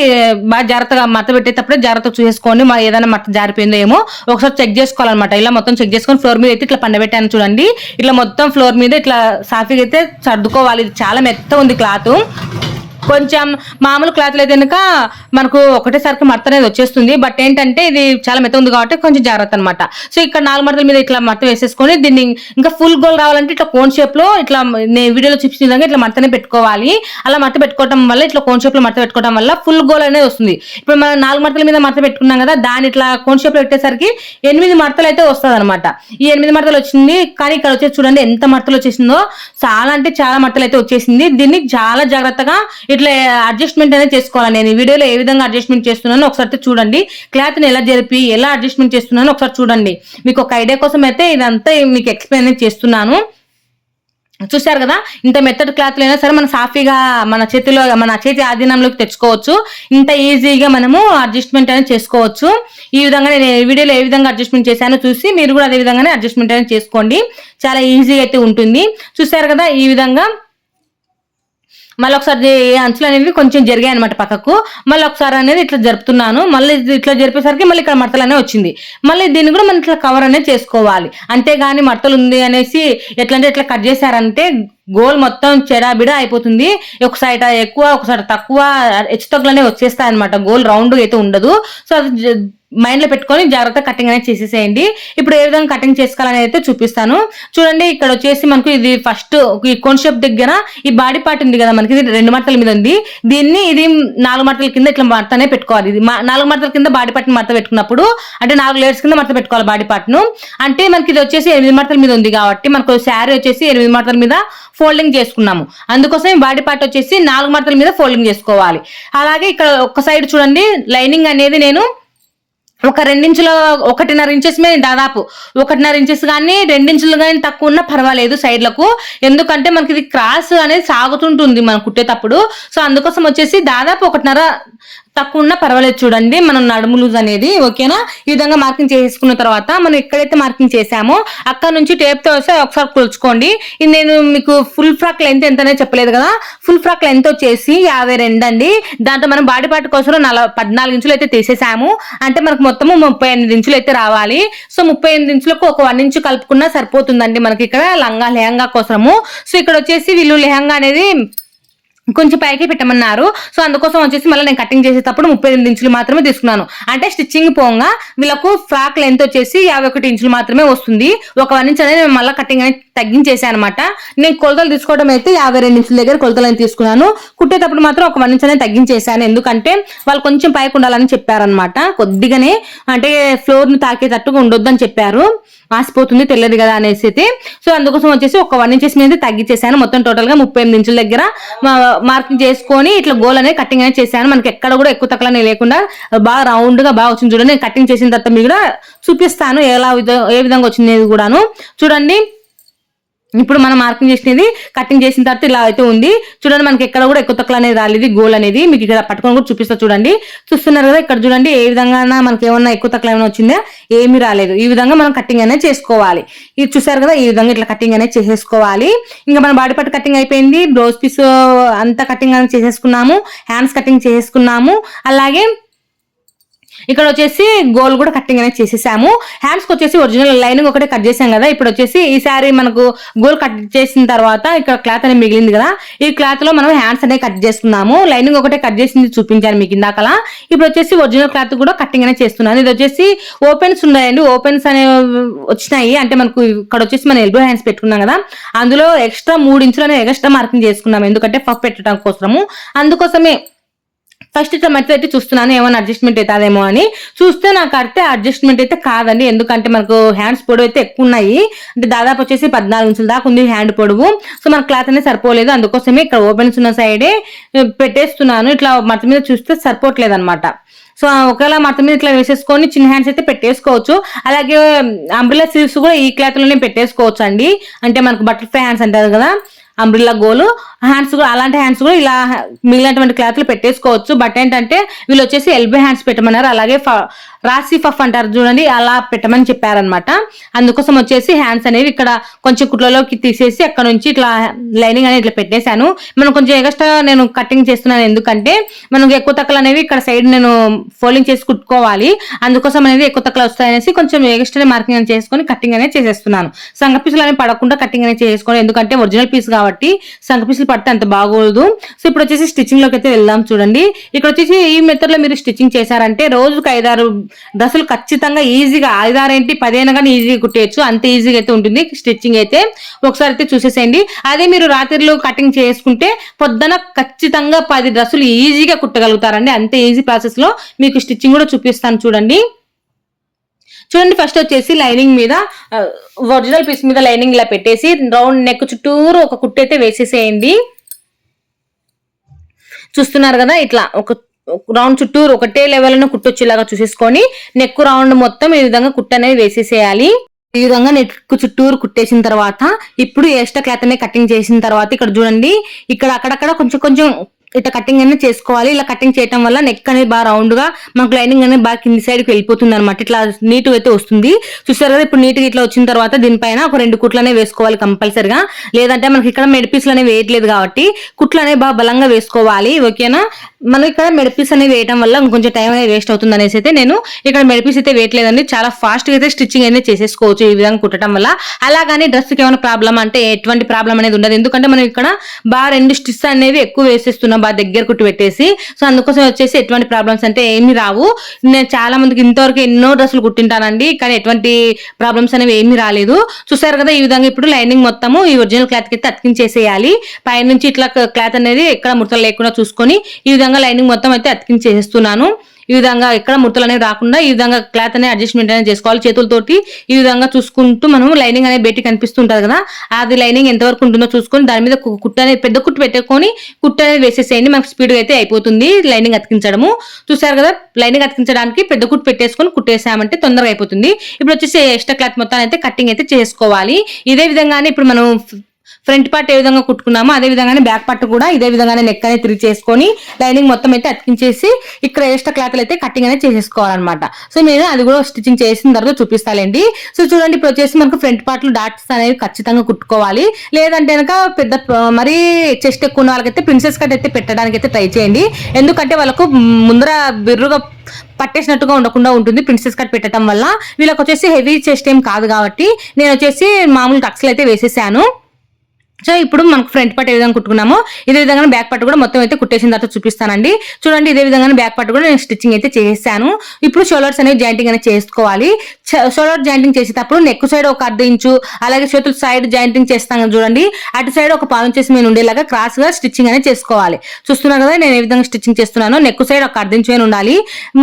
బాగా జాగ్రత్తగా మడత పెట్టేటప్పుడే జాగ్రత్తగా చూసేసుకోండి మరి ఏదైనా మడత జారిపోయిందో ఏమో ఒకసారి చెక్ చేసుకోవాలన్నమాట. ఇలా మొత్తం చెక్ చేసుకొని ఫ్లోర్ మీద అయితే ఇట్లా పండబెట్టాను చూడండి. ఇట్లా మొత్తం మొత్తం ఫ్లోర్ మీద ఇట్లా సాఫీగా అయితే సర్దుకోవాలి. ఇది చాలా మెత్త ఉంది క్లాత్. కొంచెం మామూలు క్లాత్లు అయితే కనుక మనకు ఒకటేసారికి మడత అనేది వచ్చేస్తుంది. బట్ ఏంటంటే ఇది చాలా మెత్త ఉంది కాబట్టి కొంచెం జాగ్రత్త అనమాట సో ఇక్కడ నాలుగు మడతల మీద ఇట్లా మడత వేసేసుకొని దీన్ని ఇంకా ఫుల్ గోల్ రావాలంటే ఇట్లా కోన్ షేప్లో ఇట్లా నేను వీడియోలో చూపించిన విధంగా ఇట్లా మడతనే పెట్టుకోవాలి. అలా మడత పెట్టుకోవడం వల్ల ఇట్లా కోన్ షేప్లో మడత పెట్టుకోవడం వల్ల ఫుల్ గోల్ అనేది వస్తుంది. ఇప్పుడు మనం నాలుగు మడతల మీద మడత పెట్టుకున్నాం కదా దాని ఇట్లా కోన్ షేప్లో పెట్టేసరికి ఎనిమిది మడతలు అయితే వస్తుంది అనమాట ఈ ఎనిమిది మడతలు వచ్చింది కానీ ఇక్కడ వచ్చేసి చూడండి ఎంత మడతలు వచ్చేసిందో. చాలా అంటే చాలా మడతలు అయితే వచ్చేసింది. దీన్ని చాలా జాగ్రత్తగా ఇట్లా అడ్జస్ట్మెంట్ అనేది చేసుకోవాలి. నేను ఈ వీడియోలో ఏ విధంగా అడ్జస్ట్మెంట్ చేస్తున్నానో ఒకసారి చూడండి. క్లాత్ని ఎలా జరిపి ఎలా అడ్జస్ట్మెంట్ చేస్తున్నానో ఒకసారి చూడండి. మీకు ఒక ఐడియా కోసం అయితే ఇదంతా మీకు ఎక్స్ప్లెయిన్ చేస్తున్నాను. చూశారు కదా? ఇంత మెత్తటి క్లాత్ అయినా సరే మనం సాఫీగా మన చేతిలో మన చేతి ఆధీనంలోకి తెచ్చుకోవచ్చు. ఇంత ఈజీగా మనము అడ్జస్ట్మెంట్ అనేది చేసుకోవచ్చు. ఈ విధంగా నేను వీడియోలో ఏ విధంగా అడ్జస్ట్మెంట్ చేశానో చూసి మీరు కూడా అదే విధంగానే అడ్జస్ట్మెంట్ అనేది చేసుకోండి. చాలా ఈజీగా అయితే ఉంటుంది. చూశారు కదా? ఈ విధంగా మళ్ళీ ఒకసారి అంచులు అనేవి కొంచెం జరిగాయి అనమాట పక్కకు. మళ్ళీ ఒకసారి అనేది ఇట్లా జరుపుతున్నాను. మళ్ళీ ఇట్లా జరిపేసరికి మళ్ళీ ఇక్కడ మడతలు అనేవి వచ్చింది. మళ్ళీ దీన్ని కూడా మనం ఇట్లా కవర్ అనేది చేసుకోవాలి. అంతేగాని మడతలు ఉంది అనేసి ఎట్లంటే ఇట్లా కట్ చేశారంటే గోల్ మొత్తం చెడాబిడ అయిపోతుంది. ఒకసారి ఎక్కువ ఒకసారి తక్కువ హెచ్చు తగ్గులనే వచ్చేస్తాయి అనమాట గోల్ రౌండ్ అయితే ఉండదు. సో అది మైండ్లో మైండ్లో పెట్టుకొని జాగ్రత్త కటింగ్ అనేది చేసేసేయండి. ఇప్పుడు ఏ విధంగా కటింగ్ చేసుకోవాలని అయితే చూపిస్తాను. చూడండి ఇక్కడ వచ్చేసి మనకు ఇది ఫస్ట్ ఈ కోన్షెప్ దగ్గర ఈ బాడీ పార్ట్ ఉంది కదా మనకి ఇది రెండు మడతల మీద ఉంది. దీన్ని ఇది నాలుగు మడతల కింద ఇట్లా మడతనే పెట్టుకోవాలి. ఇది మా- నాలుగు మడతల కింద బాడీ పార్ట్ మడత పెట్టుకున్నప్పుడు అంటే నాలుగు లేయర్స్ కింద మడత పెట్టుకోవాలి బాడీ పార్ట్ను. అంటే మనకి ఇది వచ్చేసి ఎనిమిది మడతల మీద ఉంది కాబట్టి మనకు శారీ వచ్చేసి ఎనిమిది మడతల మీద ఫోల్డింగ్ చేసుకున్నాము. అందుకోసం బాడీ పార్ట్ వచ్చేసి నాలుగు మడతల మీద ఫోల్డింగ్ చేసుకోవాలి. అలాగే ఇక్కడ ఒక సైడ్ చూడండి లైనింగ్ అనేది నేను ఒక రెండించుల ఒకటిన్నర ఇంచెస్ మీద దాదాపు ఒకటిన్నర ఇంచెస్ కానీ రెండించులు కానీ తక్కువ ఉన్నా పర్వాలేదు సైడ్లకు. ఎందుకంటే మనకి ఇది క్రాస్ అనేది సాగుతుంటుంది మనం కుట్టేటప్పుడు. సో అందుకోసం వచ్చేసి దాదాపు ఒకటిన్నర తక్కువ ఉన్నా పర్వాలేదు చూడండి. మనం నడుము లూజ్ అనేది ఓకేనా? ఈ విధంగా మార్కింగ్ చేసుకున్న తర్వాత మనం ఎక్కడైతే మార్కింగ్ చేసామో అక్కడ నుంచి టేప్తో వస్తే ఒకసారి కొలుచుకోండి. ఇది నేను మీకు ఫుల్ ఫ్రాక్ లెంత్ ఎంత అనేది చెప్పలేదు కదా? ఫుల్ ఫ్రాక్ లెంత్ వచ్చేసి యాభై రెండు అండి. దాంట్లో మనం బాడీ పార్ట్ కోసం నలభై పద్నాలుగు ఇంచులు అయితే తీసేసాము. అంటే మనకు మొత్తము ముప్పై ఎనిమిది ఇంచులు అయితే రావాలి. సో ముప్పై ఎనిమిది ఇంచులకు ఒక వన్ ఇంచు కలుపుకున్నా సరిపోతుందండి మనకి ఇక్కడ లంగా లెహంగా కోసము. సో ఇక్కడ వచ్చేసి వీళ్ళు లెహంగా అనేది కొంచెం పైకి పెట్టమన్నారు. సో అందుకోసం వచ్చేసి మళ్ళీ నేను కటింగ్ చేసేటప్పుడు ముప్పై ఎనిమిది ఇంచులు మాత్రమే తీసుకున్నాను. అంటే స్టిచ్చింగ్ పోగా వీళ్ళకు ఫ్రాక్ లెంత్ వచ్చేసి యాభై ఒకటి ఇంచులు మాత్రమే వస్తుంది. ఒక వన్ ఇంచ్ అనేది నేను మళ్ళీ కటింగ్ అనేది తగ్గించేసాను అనమాట నేను కొలతలు తీసుకోవడం అయితే యాభై రెండు ఇంచుల దగ్గర కొలతలు అని తీసుకున్నాను. కుట్టేటప్పుడు మాత్రం ఒక వన్ ఇంచ్ అనేది తగ్గించేసాను. ఎందుకంటే వాళ్ళు కొంచెం పైకి ఉండాలని చెప్పారనమాట కొద్దిగానే అంటే ఫ్లోర్ని తాకేటట్టుగా ఉండొద్దని చెప్పారు. ఆసిపోతుంది తెలియదు కదా అనేసి అయితే. సో అందుకోసం వచ్చేసి ఒక వన్ ఇంచెస్ మీద తగ్గించేసాను. మొత్తం టోటల్గా ముప్పై ఎనిమిది ఇంచుల దగ్గర. మార్కింగ్ చేసుకొని ఇట్లా గోల్ అనేది కటింగ్ అనేది చేశాను. మనకి ఎక్కడ కూడా ఎక్కువ తక్కువ లేకుండా బాగా రౌండ్గా బాగా వచ్చింది చూడండి. నేను కటింగ్ చేసిన తర్వాత మీకు కూడా చూపిస్తాను ఎలా ఏ విధంగా వచ్చింది కూడాను. చూడండి ఇప్పుడు మనం మార్కింగ్ చేసినది కటింగ్ చేసిన తర్వాత ఇలా అయితే ఉంది. చూడండి మనకి ఎక్కడ కూడా ఎక్కువ తక్కువ అనేది రాలేదు గోల్ అనేది. మీకు ఇక్కడ పట్టుకొని కూడా చూపిస్తా చూడండి. చూస్తున్నారు కదా ఇక్కడ చూడండి ఏ విధంగా మనకి ఏమన్నా ఎక్కువ తక్కువ ఏమైనా వచ్చిందా? ఏమీ రాలేదు. ఈ విధంగా మనం కటింగ్ అనేది చేసుకోవాలి. ఇది చూసారు కదా ఈ విధంగా ఇట్లా కటింగ్ అనేది చేసేసుకోవాలి. ఇంకా మన బాడీ పార్ట్ కటింగ్ అయిపోయింది. బ్లౌజ్ పీస్ అంతా కటింగ్ అనేది చేసేసుకున్నాము. హ్యాండ్స్ కటింగ్ చేసేసుకున్నాము. అలాగే ఇక్కడ వచ్చేసి గోల్ కూడా కటింగ్ అనేది చేసేసాము. హ్యాండ్స్కి వచ్చేసి ఒరిజినల్ లైనింగ్ ఒకటే కట్ చేసాం కదా. ఇప్పుడు వచ్చేసి ఈ సారీ మనకు గోల్ కట్ చేసిన తర్వాత ఇక్కడ క్లాత్ అనేది మిగిలింది కదా. ఈ క్లాత్లో మనం హ్యాండ్స్ అనేది కట్ చేసుకున్నాము. లైనింగ్ ఒకటే కట్ చేసింది చూపించాను మీకు ఇందాకలా. ఇప్పుడు వచ్చేసి ఒరిజినల్ క్లాత్ కూడా కటింగ్ అనేది చేస్తున్నాను. ఇది వచ్చేసి ఓపెన్స్ ఉన్నాయండి. ఓపెన్స్ అనేవి వచ్చినాయి. అంటే మనకు ఇక్కడ వచ్చేసి మనం ఎల్బో హ్యాండ్స్ పెట్టుకున్నాం కదా. అందులో ఎక్స్ట్రా మూడు ఇంచులు అనేది ఎక్స్ట్రా మార్కింగ్ చేసుకున్నాము. ఎందుకంటే పఫ్ పెట్టడం కోసము. అందుకోసమే ఫస్ట్ ఇట్లా మధ్య చూస్తున్నాను ఏమైనా అడ్జస్ట్మెంట్ అవుతుందేమో అని. చూస్తే నాకు అయితే అడ్జస్ట్మెంట్ అయితే కాదండి. ఎందుకంటే మనకు హ్యాండ్స్ పొడవు అయితే ఎక్కువ ఉన్నాయి. అంటే దాదాపు వచ్చేసి పద్నాలుగు నుంచి దాకా ఉంది హ్యాండ్ పొడవు. సో మన క్లాత్ అనేది సరిపోలేదు. అందుకోసమే ఇక్కడ ఓపెన్స్ ఉన్న సైడే పెట్టేస్తున్నాను. ఇట్లా మత మీద చూస్తే సరిపోవట్లేదు అనమాట సో ఒకవేళ మత మీద ఇట్లా వేసేసుకొని చిన్న హ్యాండ్స్ అయితే పెట్టేసుకోవచ్చు. అలాగే అంబ్రిలా స్లీవ్స్ కూడా ఈ క్లాత్లోనే పెట్టేసుకోవచ్చు అండి అంటే మనకు బటర్ఫ్లై హ్యాండ్స్ అంటారు కదా. అంబ్రిల్లా గోలు హ్యాండ్స్ కూడా అలాంటి హ్యాండ్స్ కూడా ఇలా మిగిలినటువంటి క్లాత్లు పెట్టేసుకోవచ్చు. బట్ ఏంటంటే వీళ్ళు వచ్చేసి ఎల్బో హ్యాండ్స్ పెట్టమన్నారు. అలాగే రాసి ఫఫ్ అంటారు చూడండి అలా పెట్టమని చెప్పారనమాట అందుకోసం వచ్చేసి హ్యాండ్స్ అనేవి ఇక్కడ కొంచెం కుట్లలోకి తీసేసి అక్కడ నుంచి ఇట్లా లైనింగ్ అనేది ఇట్లా పెట్టేశాను. మనం కొంచెం ఎగస్ట్రా నేను కటింగ్ చేస్తున్నాను ఎందుకంటే మనకు ఎక్కువ తక్కువ అనేవి ఇక్కడ సైడ్ నేను ఫోల్డింగ్ చేసి కుట్టుకోవాలి. అందుకోసం అనేది ఎక్కువ తక్కువ వస్తాయనేసి కొంచెం ఎగస్ట్రా మార్కింగ్ అనేది చేసుకొని కటింగ్ అనేది చేసేస్తున్నాను. సంఘ పీసులు అనేవి పడకుండా కటింగ్ అనేది చేసుకోండి ఎందుకంటే ఒరిజినల్ పీస్ కాబట్టి సంఘ పీసులు పడితే అంత బాగోదు. సో ఇప్పుడు వచ్చేసి స్టిచ్చింగ్లోకి అయితే వెళ్దాం చూడండి. ఇక్కడ వచ్చేసి ఈ మెథడ్లో మీరు స్టిచ్చింగ్ చేశారంటే రోజుకు ఐదారు డ్రెస్సులు ఖచ్చితంగా ఈజీగా ఐదారేంటి ఏంటి పదిహేను కానీ ఈజీగా కుట్టేయచ్చు. అంత ఈజీగా అయితే ఉంటుంది. స్టిచ్చింగ్ అయితే ఒకసారి అయితే చూసేసేయండి. అదే మీరు రాత్రిలో కటింగ్ చేసుకుంటే పొద్దున ఖచ్చితంగా పది డ్రెస్సులు ఈజీగా కుట్టగలుగుతారండి. అంతే ఈజీ ప్రాసెస్లో మీకు స్టిచ్చింగ్ కూడా చూపిస్తాను చూడండి. చూడండి ఫస్ట్ వచ్చేసి లైనింగ్ మీద ఒరిజినల్ పీస్ మీద లైనింగ్ ఇలా పెట్టేసి రౌండ్ నెక్ చుట్టూరు ఒక కుట్టు అయితే వేసేసేయండి. చూస్తున్నారు కదా ఇట్లా ఒక రౌండ్ చుట్టూరు ఒకటే లెవెల్ కుట్టొచ్చేలాగా చూసేసుకొని నెక్ రౌండ్ మొత్తం ఈ విధంగా కుట్టు అనేది వేసేసేయాలి. ఈ విధంగా నెక్ చుట్టూరు కుట్టేసిన తర్వాత ఇప్పుడు ఎక్స్ట్రా క్లాత్ అనేది కటింగ్ చేసిన తర్వాత ఇక్కడ చూడండి ఇక్కడ అక్కడక్కడ కొంచెం కొంచెం ఇట్లా కటింగ్ అనేది చేసుకోవాలి. ఇలా కటింగ్ చేయడం వల్ల నెక్ అనేది బాగా రౌండ్గా మనకు లైనింగ్ అనేది బాగా కింది సైడ్కి వెళ్ళిపోతుంది అనమాట ఇట్లా నీట్ అయితే వస్తుంది. చూసారు కదా ఇప్పుడు నీట్గా ఇట్లా వచ్చిన తర్వాత దీనిపైన ఒక రెండు కుట్లు అనేవి వేసుకోవాలి కంపల్సరిగా లేదంటే మనకి ఇక్కడ మెడిపీసులు అనేవి వేయట్లేదు కాబట్టి కుట్లు అనేవి బాగా బలంగా వేసుకోవాలి. ఓకేనా మనం ఇక్కడ మెడిపీస్ అనేవి వేయడం వల్ల కొంచెం టైం అనేది వేస్ట్ అవుతుంది అనేసి అయితే నేను ఇక్కడ మెడిపీస్ అయితే వేయట్లేదండి. చాలా ఫాస్ట్గా అయితే స్టిచ్చింగ్ అనేది చేసేసుకోవచ్చు ఈ విధంగా కుట్టడం వల్ల. అలాగని డ్రెస్కి ఏమైనా ప్రాబ్లం అంటే ఎటువంటి ప్రాబ్లం అనేది ఉండదు. ఎందుకంటే మనం ఇక్కడ బాగా రెండు స్టిచ్ అనేవి ఎక్కువ వేసేస్తున్నాం. బాగా దగ్గర కుట్టి పెట్టేసి సో అందుకోసం వచ్చేసి ఎటువంటి ప్రాబ్లమ్స్ అంటే ఏమి రావు. నేను చాలా మందికి ఇంతవరకు ఎన్నో డ్రెస్సులు కుట్టింటానండి కానీ ఎటువంటి ప్రాబ్లమ్స్ అనేవి ఏమీ రాలేదు. చూసారు కదా ఈ విధంగా ఇప్పుడు లైనింగ్ మొత్తము ఈ ఒరిజినల్ క్లాత్కి అయితే అతికించేసేయాలి. పైనుంచి ఇట్లా క్లాత్ అనేది ఎక్కడ ముడతలు లేకుండా చూసుకొని ఈ విధంగా లైనింగ్ మొత్తం అయితే అతికించేస్తున్నాను. ఈ విధంగా ఎక్కడ ముడతలు అనేవి రాకుండా ఈ విధంగా క్లాత్ అనేది అడ్జస్ట్మెంట్ అనేది చేసుకోవాలి. చేతులతోటి ఈ విధంగా చూసుకుంటూ మనం లైనింగ్ అనేది బయటికి కనిపిస్తుంటుంది కదా అది లైనింగ్ ఎంతవరకు ఉంటుందో చూసుకొని దాని మీద కు- అనేది పెద్ద కుట్టు పెట్టుకొని కుట్టు అనేది వేసేసేయండి మనకు స్పీడ్గా అయితే అయిపోతుంది లైనింగ్ అతికించడము. చూసారు కదా లైనింగ్ అతికించడానికి పెద్ద కుట్టు పెట్టేసుకొని కుట్టేసామంటే తొందరగా అయిపోతుంది. ఇప్పుడు వచ్చేసి ఎక్స్ట్రా క్లాత్ మొత్తం అయితే కటింగ్ అయితే చేసుకోవాలి. ఇదే విధంగానే ఇప్పుడు మనం ఫ్రంట్ పార్ట్ ఏ విధంగా కుట్టుకున్నామో అదే విధంగానే బ్యాక్ పార్ట్ కూడా ఇదే విధంగానే నెక్ అనేది తిరిగి చేసుకొని లైనింగ్ మొత్తం అయితే అతికించేసి ఇక్కడ ఎక్స్ట్రా క్లాత్లు అయితే కటింగ్ అనేది చేసేసుకోవాలన్నమాట. సో నేను అది కూడా స్టిచ్చింగ్ చేసిన తర్వాత చూపిస్తానండి సో చూడండి ఇప్పుడు వచ్చేసి మనకు ఫ్రంట్ పార్ట్లు డాట్స్ అనేవి ఖచ్చితంగా కుట్టుకోవాలి. లేదంటే కనుక పెద్ద మరీ చెస్ట్ ఎక్కువ ఉన్న వాళ్ళకైతే ప్రిన్సెస్ కట్ అయితే పెట్టడానికి అయితే ట్రై చేయండి. ఎందుకంటే వాళ్ళకు ముందర బిర్రుగా పట్టేసినట్టుగా ఉండకుండా ఉంటుంది ప్రిన్సెస్ కట్ పెట్టడం వల్ల. వీళ్ళకి వచ్చేసి హెవీ చెస్ట్ ఏం కాదు కాబట్టి నేను వచ్చేసి మామూలు టక్స్లు అయితే వేసేసాను. సో ఇప్పుడు మనకు ఫ్రంట్ పార్ట్ ఏ విధంగా కుట్టుకున్నామో ఇదే విధంగా బ్యాక్ పార్ట్ కూడా మొత్తం అయితే కుట్టేసిన తర్వాత చూపిస్తానండి. చూడండి ఇదే విధంగా బ్యాక్ పార్ట్ కూడా నేను స్టిచ్చింగ్ అయితే చేశాను ఇప్పుడు షోల్డర్స్ అనేవి జాయింటింగ్ అనేది చేసుకోవాలి. షోల్డర్ జాయింటింగ్ చేసేటప్పుడు నెక్ సైడ్ ఒక అర్ధ ఇంచు అలాగే చేతుల సైడ్ జాయింటింగ్ చేస్తాం చూడండి. అటు సైడ్ ఒక పావు చేసి మేము ఉండేలాగా క్రాస్గా స్టిచ్చింగ్ అనేది చేసుకోవాలి. చూస్తున్నారు కదా నేను ఏ విధంగా స్టిచ్చింగ్ చేస్తున్నాను నెక్ సైడ్ ఒక అర్ధ ఇంచు ఉండాలి.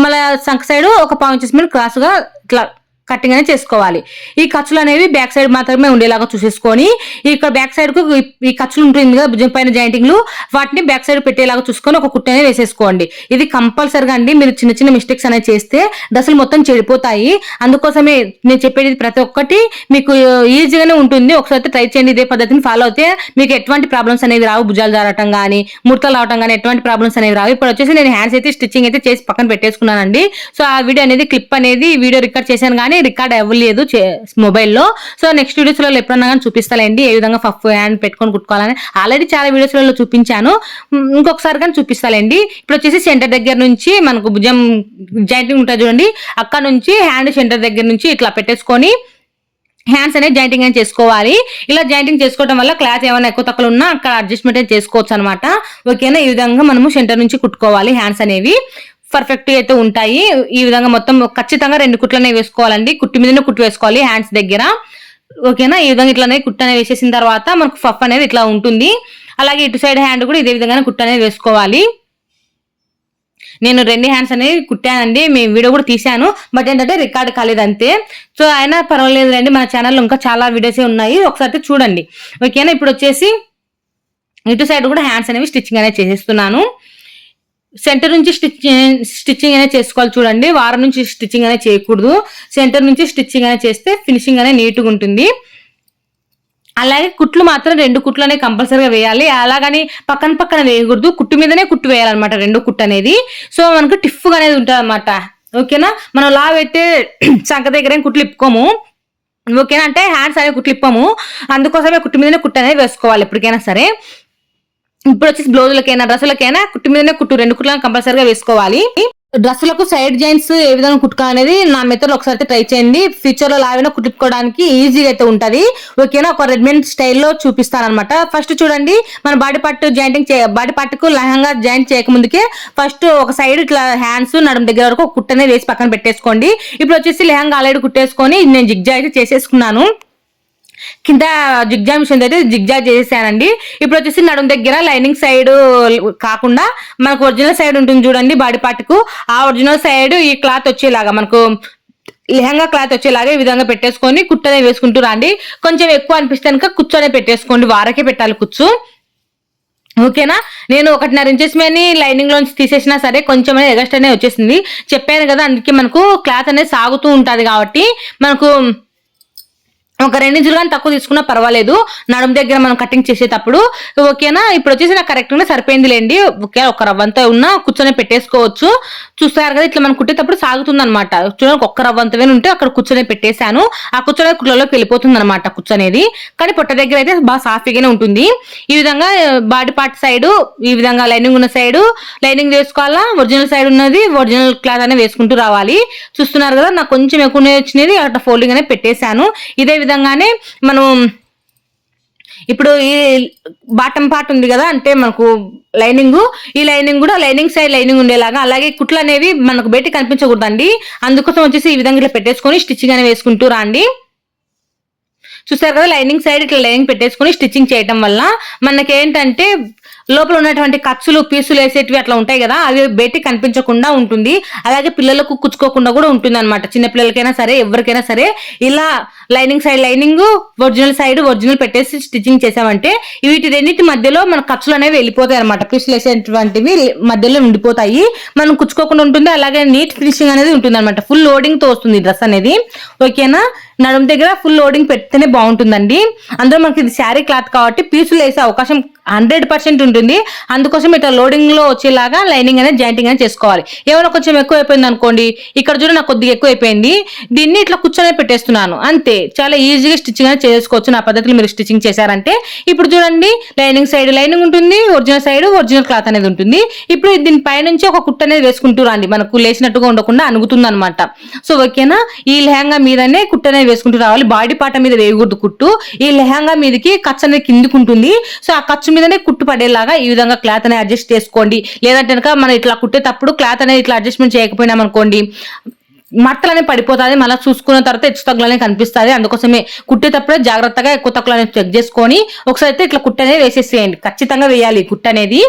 మళ్ళీ సంక సైడ్ ఒక పావు చేసి మీరు క్రాస్గా ఇట్లా కటింగ్ అనేది చేసుకోవాలి. ఈ ఖర్చులు అనేవి బ్యాక్ సైడ్ మాత్రమే ఉండేలాగా చూసేసుకొని ఇక్కడ బ్యాక్ సైడ్కు ఈ- ఖర్చులు ఉంటుంది కదా భుజం పైన జాయింటింగ్లు వాటిని బ్యాక్ సైడ్ పెట్టేలాగా చూసుకొని ఒక కుట్ట అనేది వేసేసుకోండి. ఇది కంపల్సరిగా అండి మీరు చిన్న చిన్న మిస్టేక్స్ అనేది చేస్తే దశలు మొత్తం చెడిపోతాయి. అందుకోసమే నేను చెప్పేది ప్రతి ఒక్కటి మీకు ఈజీగానే ఉంటుంది. ఒకసారి ట్రై చేయండి ఇదే పద్ధతిని ఫాలో అయితే మీకు ఎటువంటి ప్రాబ్లమ్స్ అనేవి రావు. భుజాలు జారటం కానీ ముడతలు రావటం కానీ ఎటువంటి ప్రాబ్లమ్స్ అనేవి రావు. ఇప్పుడు వచ్చేసి నేను హ్యాండ్స్ అయితే స్టిచ్చింగ్ అయితే చేసి పక్కన పెట్టేసుకున్నానండి. సో ఆ వీడియో అనేది క్లిప్ అనేది వీడియో రికార్డ్ చేశాను కానీ రికార్డ్ అవ్వలేదు మొబైల్లో సో నెక్స్ట్ వీడియోస్లో ఎప్పుడన్నా కానీ చూపిస్తాలండి ఏ విధంగా ఫఫ్ హ్యాండ్ పెట్టుకొని కుట్టుకోవాలని. ఆల్రెడీ చాలా వీడియోస్లలో చూపించాను. ఇంకొకసారి కానీ చూపిస్తాలండి. ఇప్పుడు వచ్చేసి సెంటర్ దగ్గర నుంచి మనకు భుజం జాయింటింగ్ ఉంటుంది చూడండి. అక్కడ నుంచి హ్యాండ్ సెంటర్ దగ్గర నుంచి ఇట్లా పెట్టేసుకొని హ్యాండ్స్ అనేది జాయింటింగ్ అని చేసుకోవాలి. ఇలా జాయింటింగ్ చేసుకోవడం వల్ల క్లాత్ ఏమైనా ఎక్కువ తక్కువ ఉన్నా అక్కడ అడ్జస్ట్మెంట్ అయితే చేసుకోవచ్చు అనమాట ఓకేనా ఈ విధంగా మనము సెంటర్ నుంచి కుట్టుకోవాలి హ్యాండ్స్ అనేవి. పర్ఫెక్ట్ అయితే ఉంటాయి. ఈ విధంగా మొత్తం ఖచ్చితంగా రెండు కుట్లనే వేసుకోవాలండి. కుట్టు మీదనే కుట్టు వేసుకోవాలి హ్యాండ్స్ దగ్గర. ఓకేనా ఈ విధంగా ఇట్లానే కుట్టు అనేది వేసేసిన తర్వాత మనకు ఫఫ్ అనేది ఇట్లా ఉంటుంది. అలాగే ఇటు సైడ్ హ్యాండ్ కూడా ఇదే విధంగా కుట్టు అనేది వేసుకోవాలి. నేను రెండు హ్యాండ్స్ అనేవి కుట్టానండి. మేము వీడియో కూడా తీశాను. బట్ ఏంటంటే రికార్డ్ కాలేదు అంతే. సో అయినా పర్వాలేదు అండి. మన ఛానల్లో ఇంకా చాలా వీడియోస్ ఉన్నాయి. ఒకసారి చూడండి. ఓకేనా ఇప్పుడు వచ్చేసి ఇటు సైడ్ కూడా హ్యాండ్స్ అనేవి స్టిచ్చింగ్ అనేది చేసేస్తున్నాను. సెంటర్ నుంచి స్టిచ్ స్టిచ్చింగ్ అనేది చేసుకోవాలి చూడండి. వారం నుంచి స్టిచ్చింగ్ అనేది చేయకూడదు. సెంటర్ నుంచి స్టిచ్చింగ్ అనేది చేస్తే ఫినిషింగ్ అనేది నీట్గా ఉంటుంది. అలాగే కుట్లు మాత్రం రెండు కుట్లు అనేవి కంపల్సరీగా వేయాలి. అలాగని పక్కన పక్కన వేయకూడదు. కుట్టు మీదనే కుట్టు వేయాలన్నమాట రెండు కుట్టు అనేది. సో మనకు టిఫ్గా అనేది ఉంటుంది అనమాట ఓకేనా? మనం లావ్ అయితే (clears throat) చంక దగ్గర కుట్లు ఇప్పుకోము. ఓకేనా? అంటే హ్యాండ్స్ అనేవి కుట్లు ఇప్పము. అందుకోసమే కుట్టు మీదనే కుట్టు అనేది వేసుకోవాలి ఎప్పటికైనా సరే. ఇప్పుడు వచ్చేసి బ్లౌజులకైనా డ్రెస్సులకైనా కుట్టు మీదనే కుట్టు రెండు కుట్లను కంపల్సరీగా వేసుకోవాలి. డ్రెస్సులకు సైడ్ జాయింట్స్ ఏ విధంగా కుట్టుకోవాలనేది నా మెథడ్ ఒకసారి అయితే ట్రై చేయండి. ఫ్యూచర్లో లావిన కుట్టుకోవడానికి ఈజీగా అయితే ఉంటది. ఓకేనా? ఒక రెడ్మెంట్ స్టైల్లో చూపిస్తాను అనమాట ఫస్ట్ చూడండి మన body part jointing body part lehenga joint చేయకముందుకే first ఒక సైడ్ ఇట్లా హ్యాండ్స్ నడుము దగ్గర వరకు కుట్టనే వేసి పక్కన పెట్టేసుకోండి. ఇప్పుడు వచ్చేసి లెహంగా ఆల్రెడీ కుట్టేసుకొని నేను జిగ్జా అయితే చేసేసుకున్నాను. కింద జిగ్జా మిషన్ అయితే జిగ్జా చేసేసానండి. ఇప్పుడు వచ్చేసి నడుము దగ్గర లైనింగ్ సైడ్ కాకుండా మనకు ఒరిజినల్ సైడ్ ఉంటుంది చూడండి బాడీ పార్ట్కు ఆ ఒరిజినల్ సైడ్ ఈ క్లాత్ వచ్చేలాగా మనకు లెహంగా క్లాత్ వచ్చేలాగా ఈ విధంగా పెట్టేసుకొని కుట్టనే వేసుకుంటూ రండి. కొంచెం ఎక్కువ అనిపిస్తే కనుక కుచ్చోనే పెట్టేసుకోండి. వారకే పెట్టాలి కుచ్చు. ఓకేనా? నేను ఒకటిన్నర ఇంచెస్ మేని లైనింగ్ లోంచి తీసేసినా సరే కొంచెం అనేది ఎగస్ట్రానే వచ్చేసింది. చెప్పాను కదా అందుకే మనకు క్లాత్ అనేది సాగుతూ ఉంటుంది కాబట్టి మనకు ఒక రెండు ఇంచులు కానీ తక్కువ తీసుకున్నా పర్వాలేదు. నడుము దగ్గర మనం కటింగ్ చేసేటప్పుడు ఓకేనా ఇప్పుడు వచ్చేసి నాకు కరెక్ట్గా సరిపోయింది లేండి ఓకే ఒక రవ్వంతా ఉన్నా కూర్చొని పెట్టేసుకోవచ్చు. చూస్తారు కదా ఇట్లా మనం కుట్టేటప్పుడు సాగుతుంది అనమాట చూడండి ఒక్క రవ్వంతవే ఉంటే అక్కడ కూర్చొని పెట్టేశాను. ఆ కూర్చొని కుట్లలోకి వెళ్ళిపోతుంది అనమాట కూర్చొనేది. కానీ పొట్ట దగ్గర అయితే బాగా సాఫీగానే ఉంటుంది. ఈ విధంగా బాడీ పార్ట్ సైడ్ ఈ విధంగా లైనింగ్ ఉన్న సైడ్ లైనింగ్ వేసుకోవాలా? ఒరిజినల్ సైడ్ ఉన్నది ఒరిజినల్ క్లాత్ అనేది వేసుకుంటూ రావాలి. చూస్తున్నారు కదా నాకు కొంచెం ఎక్కువ వచ్చినది అట్లా ఫోల్డింగ్ అనేది పెట్టేశాను. ఇదే విధంగానే మనం ఇప్పుడు ఈ బాటం పార్ట్ ఉంది కదా అంటే మనకు లైనింగ్ ఈ లైనింగ్ కూడా లైనింగ్ సైడ్ లైనింగ్ ఉండేలాగా అలాగే కుట్లు అనేవి మనకు బయట కనిపించకూడదండి. అందుకోసం వచ్చేసి ఈ విధంగా ఇట్లా పెట్టేసుకొని స్టిచ్చింగ్ అనేది వేసుకుంటూ రండి. చూసారు కదా లైనింగ్ సైడ్ ఇట్లా లైనింగ్ పెట్టేసుకొని స్టిచ్చింగ్ చేయటం వల్ల మనకి ఏంటంటే లోపల ఉన్నటువంటి ఖర్చులు పీసులు వేసేటివి అట్లా ఉంటాయి కదా అవి బయటికి కనిపించకుండా ఉంటుంది. అలాగే పిల్లలకు కుచ్చుకోకుండా కూడా ఉంటుంది అనమాట చిన్నపిల్లలకైనా సరే ఎవరికైనా సరే. ఇలా lining side lining original side original పెట్టేసి స్టిచ్చింగ్ చేసామంటే వీటి రెండింటి మధ్యలో మన ఖర్చులు అనేవి వెళ్ళిపోతాయి అనమాట పీసులు వేసేటువంటివి మధ్యలో ఉండిపోతాయి. మనం కుచ్చుకోకుండా ఉంటుంది అలాగే నీట్ ఫినిషింగ్ అనేది ఉంటుంది అనమాట ఫుల్ లోడింగ్తో వస్తుంది డ్రెస్ అనేది. ఓకేనా? నడుము దగ్గర ఫుల్ లోడింగ్ పెడితేనే బాగుంటుందండి. అందులో మనకి ఇది శారీ క్లాత్ కాబట్టి పీసులు వేసే అవకాశం హండ్రెడ్ పర్సెంట్ ఉంటుంది. అందుకోసం ఇట్లా లోడింగ్లో వచ్చేలాగా లైనింగ్ అనేది జాయింటింగ్ అనేది చేసుకోవాలి. ఏమైనా కొంచెం ఎక్కువ అయిపోయింది అనుకోండి ఇక్కడ చూడండి నాకు కొద్దిగా ఎక్కువ అయిపోయింది దీన్ని ఇట్లా కూర్చొని పెట్టేస్తున్నాను. అంతే. చాలా ఈజీగా స్టిచ్చింగ్ అనేది చేసుకోవచ్చు. నా పద్ధతిలో మీరు స్టిచ్చింగ్ చేశారంటే. ఇప్పుడు చూడండి లైనింగ్ సైడ్ లైనింగ్ ఉంటుంది ఒరిజినల్ సైడ్ ఒరిజినల్ క్లాత్ అనేది ఉంటుంది. ఇప్పుడు దీని పైనుంచి ఒక కుట్ట అనేది వేసుకుంటూ రండి. మనకు లేచినట్టుగా ఉండకుండా అనుగుతుంది అనమాట సో ఓకేనా? ఈ లెహంగా మీదనే కుట్ట అనేది వేసుకుంటూ రావాలి. బాడీ పాట మీద వేయకూడదు కుట్టు. ఈ లెహంగా మీదకి ఖర్చు అనేది కిందికి ఉంటుంది. సో ఆ ఖర్చు మీదనే కుట్టు పడేలాగా ఈ విధంగా క్లాత్ అనేది అడ్జస్ట్ చేసుకోండి. లేదంటే కనుక మనం ఇట్లా కుట్టేటప్పుడు క్లాత్ అనేది ఇట్లా అడ్జస్ట్మెంట్ చేయకపోయినాం అనుకోండి మట్టలనే పడిపోతుంది. మళ్ళీ చూసుకున్న తర్వాత హెచ్చు తగ్గులనే కనిపిస్తుంది. అందుకోసమే కుట్టేటప్పుడే జాగ్రత్తగా ఎక్కువ తక్కువ అనేది చెక్ చేసుకొని ఒకసారి అయితే ఇట్లా కుట్ట అనేది వేసేసేయండి. ఖచ్చితంగా వేయాలి కుట్ట అనేది.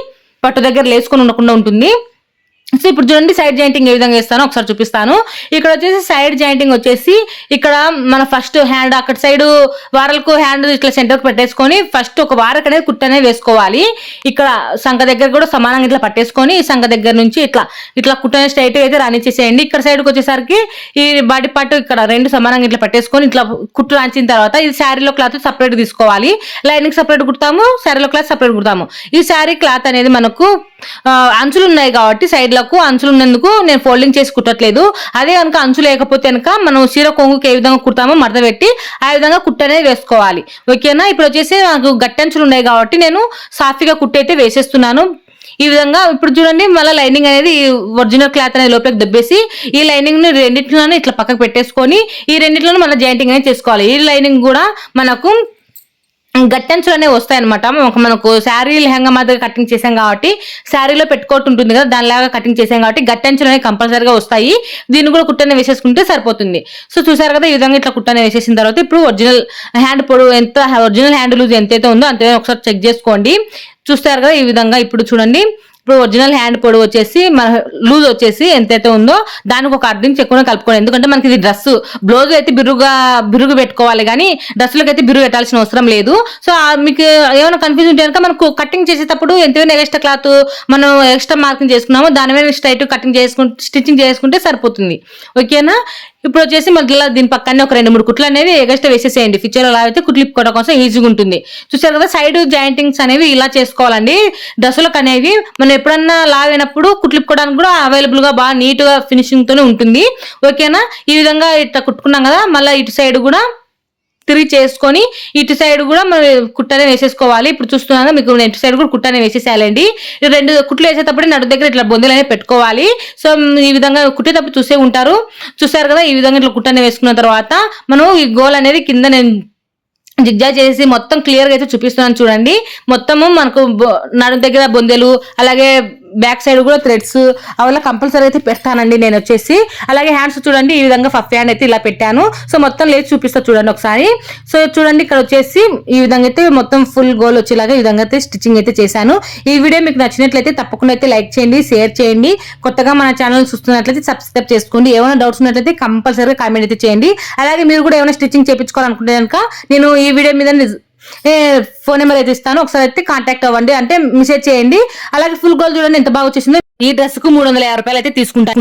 పట్టు దగ్గర లేసుకొని ఉండకుండా ఉంటుంది. సో ఇప్పుడు చూడండి సైడ్ జాయింటింగ్ ఏ విధంగా వేస్తానో ఒకసారి చూపిస్తాను. ఇక్కడ వచ్చేసి సైడ్ జాయింటింగ్ వచ్చేసి ఇక్కడ మన ఫస్ట్ హ్యాండ్ అక్కడ సైడ్ వారలకు హ్యాండ్ ఇట్లా సెంటర్కి పెట్టేసుకొని ఫస్ట్ ఒక వారకు అనేది కుట్ట అనేది వేసుకోవాలి. ఇక్కడ సంఖ దగ్గర కూడా సమానంగా ఇట్లా పట్టేసుకొని ఈ సంఖ దగ్గర నుంచి ఇట్లా ఇట్లా కుట్ట అనేది స్ట్రైట్ అయితే రాణించేసేయండి ఇక్కడ సైడ్కి వచ్చేసరికి ఈ బాడీ పార్ట్ ఇక్కడ రెండు సమానంగా ఇట్లా పట్టేసుకొని ఇట్లా కుట్టు రాంచిన తర్వాత ఈ శారీలో క్లాత్ సపరేట్ తీసుకోవాలి. లైనింగ్ సపరేట్ కుడతాము శారీలో క్లాత్ సపరేట్ కుడతాము. ఈ శారీ క్లాత్ అనేది మనకు అంచులు ఉన్నాయి కాబట్టి సైడ్లకు అంచులు ఉన్నందుకు నేను ఫోల్డింగ్ చేసి కుట్టట్లేదు. అదే కనుక అంచు లేకపోతే కనుక మనం చీర కొంగుకి ఏ విధంగా కుడతామో మడత పెట్టి ఆ విధంగా కుట్టనే వేసుకోవాలి. ఓకేనా ఇప్పుడు వచ్చేసి నాకు గట్టి అంచులు ఉన్నాయి కాబట్టి నేను సాఫీగా కుట్టైతే వేసేస్తున్నాను. ఈ విధంగా ఇప్పుడు చూడండి మళ్ళీ లైనింగ్ అనేది ఒరిజినల్ క్లాత్ అనేది లోపలికి దెబ్బేసి ఈ లైనింగ్ని రెండింటిలోనే ఇట్లా పక్కకు పెట్టేసుకొని ఈ రెండింటిలోనూ మళ్ళీ జాయింటింగ్ అనేది చేసుకోవాలి. ఈ లైనింగ్ కూడా మనకు గట్టెంచులు వస్తాయి వస్తాయన్నమాట. ఒక మనకు శారీ లెహంగా మాదిరిగా కటింగ్ చేసాం కాబట్టి శారీలో పెట్టుకోవటం ఉంటుంది కదా దానిలాగా కటింగ్ చేసాం కాబట్టి గట్టెంచులు కంపల్సరీగా వస్తాయి. దీన్ని కూడా కుట్టనే వేసేసుకుంటే సరిపోతుంది. సో చూసారు కదా ఈ విధంగా ఇట్లా కుట్టనే వేసేసిన తర్వాత ఇప్పుడు ఒరిజినల్ హ్యాండ్ పొడవు ఎంత ఒరిజినల్ హ్యాండ్ లూజ్ ఎంతైతే ఉందో అంతే ఒకసారి చెక్ చేసుకోండి. చూస్తారు కదా ఈ విధంగా ఇప్పుడు చూడండి. ఇప్పుడు ఒరిజినల్ హ్యాండ్ పొడవు వచ్చేసి మన లూజ్ వచ్చేసి ఎంతైతే ఉందో దానికి ఒక అర్థం ఎక్కువ కలుపుకోండి. ఎందుకంటే మనకి ఇది డ్రెస్. బ్లౌజ్ అయితే బిరుగా బిరుగు పెట్టుకోవాలి కానీ డ్రెస్సులకు అయితే బిరుగు పెట్టాల్సిన అవసరం లేదు. సో ఆ మీకు ఏమైనా కన్ఫ్యూజ్ ఉంటే కనుక మనకు కటింగ్ చేసేటప్పుడు ఎంతైనా ఎక్స్ట్రా క్లాత్ మనం ఎక్స్ట్రా మార్కింగ్ చేసుకున్నామో దాని మీద స్ట్రైట్ కటింగ్ చేసుకుంటే స్టిచ్చింగ్ చేసుకుంటే సరిపోతుంది. ఓకేనా ఇప్పుడు వచ్చేసి మళ్ళీ దీని పక్కనే ఒక రెండు మూడు కుట్లు అనేవి ఎగస్ట్రా వేసేసేయండి. ఫ్యూచర్ అలా అయితే కుట్లు ఇప్పుకోవడం కోసం ఈజీగా ఉంటుంది. చూసారు కదా సైడ్ జాయింటింగ్స్ అనేవి ఇలా చేసుకోవాలండి. డ్రెస్సులకు అనేవి మనం ఎప్పుడన్నా లావైనప్పుడు కుట్లు ఇప్పుకోవడానికి కూడా అవైలబుల్గా బాగా నీట్గా ఫినిషింగ్ తోనే ఉంటుంది. ఓకేనా ఈ విధంగా ఇట్లా కుట్టుకున్నాం కదా మళ్ళీ ఇటు సైడ్ కూడా తిరిగి చేసుకొని ఇటు సైడ్ కూడా మనం కుట్టనే వేసేసుకోవాలి. ఇప్పుడు చూస్తున్నాను మీకు ఇటు సైడ్ కూడా కుట్టనే వేసేసేయాలండి రెండు కుట్లు వేసేటప్పుడు నడు దగ్గర ఇట్లా బొందెలు అనేవి పెట్టుకోవాలి. సో ఈ విధంగా కుట్టేటప్పుడు చూసే ఉంటారు. చూసారు కదా ఈ విధంగా ఇట్లా కుట్టనే వేసుకున్న తర్వాత మనం ఈ గోల్ అనేది కింద నేను జిగ్జా చేసి మొత్తం క్లియర్గా అయితే చూపిస్తున్నాను చూడండి. మొత్తము మనకు బొ- నడు దగ్గర బొందెలు అలాగే బ్యాక్ సైడ్ కూడా థ్రెడ్స్ అవల్ల కంపల్సరీ అయితే పెడతానండి నేను వచ్చేసి. అలాగే హ్యాండ్స్ చూడండి ఈ విధంగా ఫఫ్ హ్యాండ్ అయితే ఇలా పెట్టాను. సో మొత్తం లేచి చూపిస్తా చూడండి ఒకసారి. సో చూడండి ఇక్కడ వచ్చేసి ఈ విధంగా అయితే మొత్తం ఫుల్ గోల్ వచ్చేలాగా ఈ విధంగా అయితే స్టిచ్చింగ్ అయితే చేశాను. ఈ వీడియో మీకు నచ్చినట్లయితే తప్పకుండా అయితే లైక్ చేయండి షేర్ చేయండి. కొత్తగా మన ఛానల్ చూస్తున్నట్లయితే సబ్స్క్రైబ్ చేసుకోండి. ఏమైనా డౌట్స్ ఉన్నట్లయితే కంపల్సరీగా కామెంట్ అయితే చేయండి. అలాగే మీరు కూడా ఏమైనా స్టిచ్చింగ్ చేయించుకోవాలనుకుంటే కనుక నేను ఈ వీడియో మీద నిజ- ఫోన్ నెంబర్ అయితే ఇస్తాను. ఒకసారి అయితే కాంటాక్ట్ అవ్వండి. అంటే మెసేజ్ చేయండి. అలాగే ఫుల్ గోల్ చూడండి ఎంత బాగా వచ్చేసిందో. ఈ డ్రెస్కు మూడు వందల యాభై రూపాయలు అయితే తీసుకుంటాను